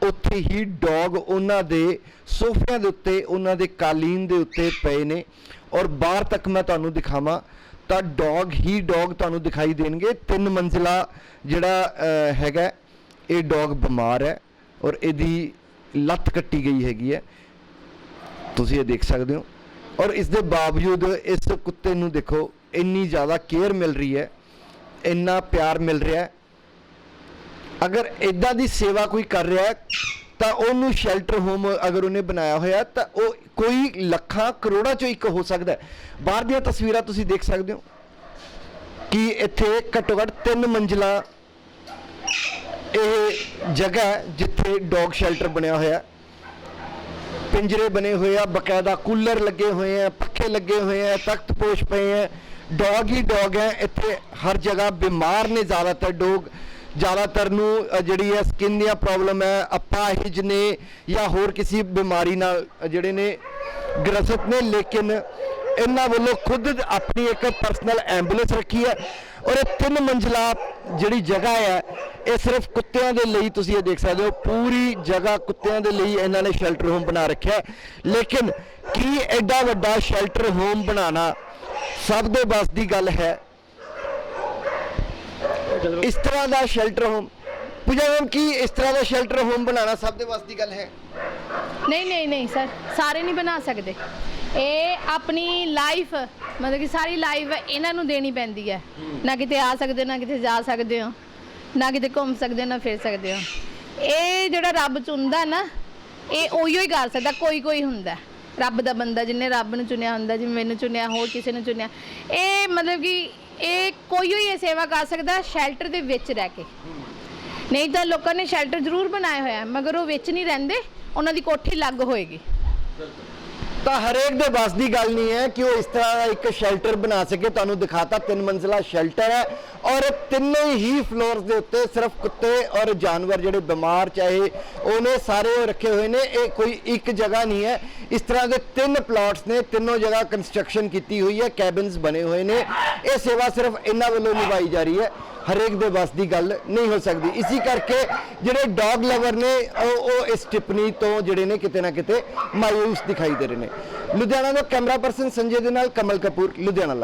ਉੱਥੇ ਹੀ ਡੌਗ ਉਹਨਾਂ ਦੇ ਸੋਫਿਆਂ ਦੇ ਉੱਤੇ, ਉਹਨਾਂ ਦੇ ਕਾਲੀਨ ਦੇ ਉੱਤੇ ਪਏ ਨੇ। ਔਰ ਬਾਹਰ ਤੱਕ ਮੈਂ ਤੁਹਾਨੂੰ ਦਿਖਾਵਾਂ, ਤਾਂ ਡੌਗ ਹੀ ਡੌਗ ਤੁਹਾਨੂੰ ਦਿਖਾਈ ਦੇਣਗੇ। ਤਿੰਨ ਮੰਜ਼ਿਲਾ ਜਿਹੜਾ ਹੈਗਾ, ਇਹ ਡੌਗ ਬਿਮਾਰ ਹੈ ਔਰ ਇਹਦੀ ਲੱਤ ਕੱਟੀ ਗਈ ਹੈਗੀ ਹੈ। ਤੁਸੀਂ ਇਹ ਦੇਖ ਸਕਦੇ ਹੋ। ਔਰ ਇਸ ਦੇ ਬਾਵਜੂਦ ਇਸ ਕੁੱਤੇ ਨੂੰ ਦੇਖੋ, ਇੰਨੀ ਜ਼ਿਆਦਾ ਕੇਅਰ ਮਿਲ ਰਹੀ ਹੈ, ਇੰਨਾ ਪਿਆਰ ਮਿਲ ਰਿਹਾ ਹੈ। ਅਗਰ ਇਦਾਂ ਦੀ ਸੇਵਾ ਕੋਈ ਕਰ ਰਿਹਾ ਹੈ, ਤਾਂ ਉਹਨੂੰ ਸ਼ੈਲਟਰ ਹੋਮ ਅਗਰ ਉਹਨੇ ਬਣਾਇਆ ਹੋਇਆ, ਤਾਂ ਉਹ ਕੋਈ ਲੱਖਾਂ ਕਰੋੜਾਂ ਚੋਂ ਇੱਕ ਹੋ ਸਕਦਾ ਬਾਹਰ ਦੀਆਂ ਤਸਵੀਰਾਂ ਤੁਸੀਂ ਦੇਖ ਸਕਦੇ ਹੋ ਕਿ ਇੱਥੇ ਘੱਟੋ ਘੱਟ ਤਿੰਨ ਮੰਜ਼ਿਲਾ ਇਹ ਜਗ੍ਹਾ ਜਿੱਥੇ ਡੌਗ ਸ਼ੈਲਟਰ ਬਣਿਆ ਹੋਇਆ ਪਿੰਜਰੇ ਬਣੇ ਹੋਏ ਆ, ਬਕਾਇਦਾ ਕੂਲਰ ਲੱਗੇ ਹੋਏ ਆ, ਪੱਖੇ ਲੱਗੇ ਹੋਏ ਆ, ਤਖਤ ਪੋਸ਼ ਪਏ ਆ। ਡੌਗ ਹੀ ਡੌਗ ਹੈ, ਇੱਥੇ ਹਰ ਜਗ੍ਹਾ ਬਿਮਾਰ ਨੇ ਜ਼ਿਆਦਾਤਰ ਡੌਗ ਜ਼ਿਆਦਾਤਰ ਨੂੰ ਅ, ਜਿਹੜੀ ਹੈ ਸਕਿਨ ਦੀਆਂ ਪ੍ਰੋਬਲਮ ਹੈ ਅਪਾਹਿਜ ਨੇ ਜਾਂ ਹੋਰ ਕਿਸੇ ਬਿਮਾਰੀ ਨਾਲ ਅ, ਜਿਹੜੇ ਨੇ ਗ੍ਰਸਤ ਨੇ ਲੇਕਿਨ ਇਹਨਾਂ ਵੱਲੋਂ ਖੁਦ ਆਪਣੀ ਇੱਕ ਪਰਸਨਲ ਐਂਬੂਲੈਂਸ ਰੱਖੀ ਹੈ ਔਰ ਇਹ ਤਿੰਨ ਮੰਜ਼ਿਲਾ ਜਿਹੜੀ ਜਗ੍ਹਾ ਹੈ ਇਹ ਸਿਰਫ ਕੁੱਤਿਆਂ ਦੇ ਲਈ ਤੁਸੀਂ ਇਹ ਦੇਖ ਸਕਦੇ ਹੋ ਪੂਰੀ ਜਗ੍ਹਾ ਕੁੱਤਿਆਂ ਦੇ ਲਈ ਇਹਨਾਂ ਨੇ ਸ਼ੈਲਟਰ ਹੋਮ ਬਣਾ ਰੱਖਿਆ ਹੈ। ਲੇਕਿਨ ਕੀ ਐਡਾ ਵੱਡਾ ਸ਼ੈਲਟਰ ਹੋਮ ਬਣਾਉਣਾ ਸਭ ਦੇ ਬਸ ਦੀ ਗੱਲ ਹੈ ਇਸ ਤਰ੍ਹਾਂ ਦਾ ਸ਼ੈਲਟਰ ਹੋਮ। ਪੂਜਾ ਮੈਮ ਕੀ ਇਸ ਤਰ੍ਹਾਂ ਦਾ ਸ਼ੈਲਟਰ ਹੋਮ ਬਣਾਉਣਾ ਸਭ ਦੇ ਦੀ ਗੱਲ ਹੈ? ਨਹੀਂ ਨਹੀਂ ਨਹੀਂ ਸਰ ਸਾਰੇ ਨਹੀਂ ਬਣਾ ਸਕਦੇ। ਇਹ ਆਪਣੀ ਲਾਈਫ ਮਤਲਬ ਕਿ ਸਾਰੀ ਲਾਈਫ ਇਹਨਾਂ ਨੂੰ ਦੇਣੀ ਪੈਂਦੀ ਹੈ। ਨਾ ਕਿਤੇ ਆ ਸਕਦੇ ਹੋ ਨਾ ਕਿਤੇ ਜਾ ਸਕਦੇ ਹੋ ਨਾ ਕਿਤੇ ਘੁੰਮ ਸਕਦੇ ਹੋ ਨਾ ਫਿਰ ਸਕਦੇ ਹੋ। ਇਹ ਜਿਹੜਾ ਰੱਬ ਚੁਣਦਾ ਨਾ ਇਹ ਉਹੀਓ ਹੀ ਕਰ ਸਕਦਾ ਕੋਈ ਕੋਈ ਹੁੰਦਾ। ਰੱਬ ਦਾ ਬੰਦਾ ਜਿਹਨੇ ਰੱਬ ਨੂੰ ਚੁਣਿਆ ਹੁੰਦਾ ਜਿਵੇਂ ਮੈਨੂੰ ਚੁਣਿਆ ਹੋਰ ਕਿਸੇ ਨੂੰ ਚੁਣਿਆ। ਇਹ ਮਤਲਬ ਕਿ ਇਹ ਕੋਈ ਹੀ ਇਹ ਸੇਵਾ ਕਰ ਸਕਦਾ ਸ਼ੈਲਟਰ ਦੇ ਵਿੱਚ ਰਹਿ ਕੇ। ਨਹੀਂ ਤਾਂ ਲੋਕਾਂ ਨੇ ਸ਼ੈਲਟਰ ਜ਼ਰੂਰ ਬਣਾਏ ਹੋਇਆ ਮਗਰ ਉਹ ਵਿੱਚ ਨਹੀਂ ਰਹਿੰਦੇ, ਉਹਨਾਂ ਦੀ ਕੋਠੀ ਲੱਗ ਹੋਏਗੀ। ਤਾਂ ਹਰੇਕ ਦੇ ਬਸ ਦੀ ਗੱਲ ਨਹੀਂ ਹੈ ਕਿ ਉਹ ਇਸ ਤਰ੍ਹਾਂ ਦਾ ਇੱਕ ਸ਼ੈਲਟਰ ਬਣਾ ਸਕੇ। ਤੁਹਾਨੂੰ ਦਿਖਾਤਾ ਤਿੰਨ ਮੰਜ਼ਿਲਾ ਸ਼ੈਲਟਰ ਹੈ ਔਰ ਤਿੰਨੇ ਹੀ ਫਲੋਰਸ ਦੇ ਉੱਤੇ ਸਿਰਫ ਕੁੱਤੇ ਔਰ ਜਾਨਵਰ ਜਿਹੜੇ ਬਿਮਾਰ ਚਾਹੇ ਉਹਨੇ ਸਾਰੇ ਰੱਖੇ ਹੋਏ ਨੇ। ਇਹ ਕੋਈ ਇੱਕ ਜਗ੍ਹਾ ਨਹੀਂ ਹੈ। ਇਸ ਤਰ੍ਹਾਂ ਦੇ ਤਿੰਨ ਪਲਾਟਸ ਨੇ, ਤਿੰਨੋਂ ਜਗ੍ਹਾ ਕੰਸਟਰਕਸ਼ਨ ਕੀਤੀ ਹੋਈ ਹੈ ਕੈਬਨਸ ਬਣੇ ਹੋਏ ਨੇ। ਇਹ ਸੇਵਾ ਸਿਰਫ ਇਹਨਾਂ ਵੱਲੋਂ ਨਿਭਾਈ ਜਾ ਰਹੀ ਹੈ। ਹਰੇਕ ਦੇ ਵੱਸ ਦੀ ਗੱਲ ਨਹੀਂ ਹੋ ਸਕਦੀ। ਇਸੇ ਕਰਕੇ ਜਿਹੜੇ ਡੌਗ ਲਵਰ ਨੇ, ਉਹ ਇਸ ਟਿੱਪਣੀ ਤੋਂ ਜਿਹੜੇ ਨੇ ਕਿਤੇ ਨਾ ਕਿਤੇ ਮਾਯੂਸ ਦਿਖਾਈ ਦੇ ਰਹੇ ਨੇ। ਲੁਧਿਆਣਾ ਦਾ ਕੈਮਰਾ ਪਰਸਨ ਸੰਜੇ ਦੇ ਨਾਲ ਕਮਲ ਕਪੂਰ, ਲੁਧਿਆਣਾ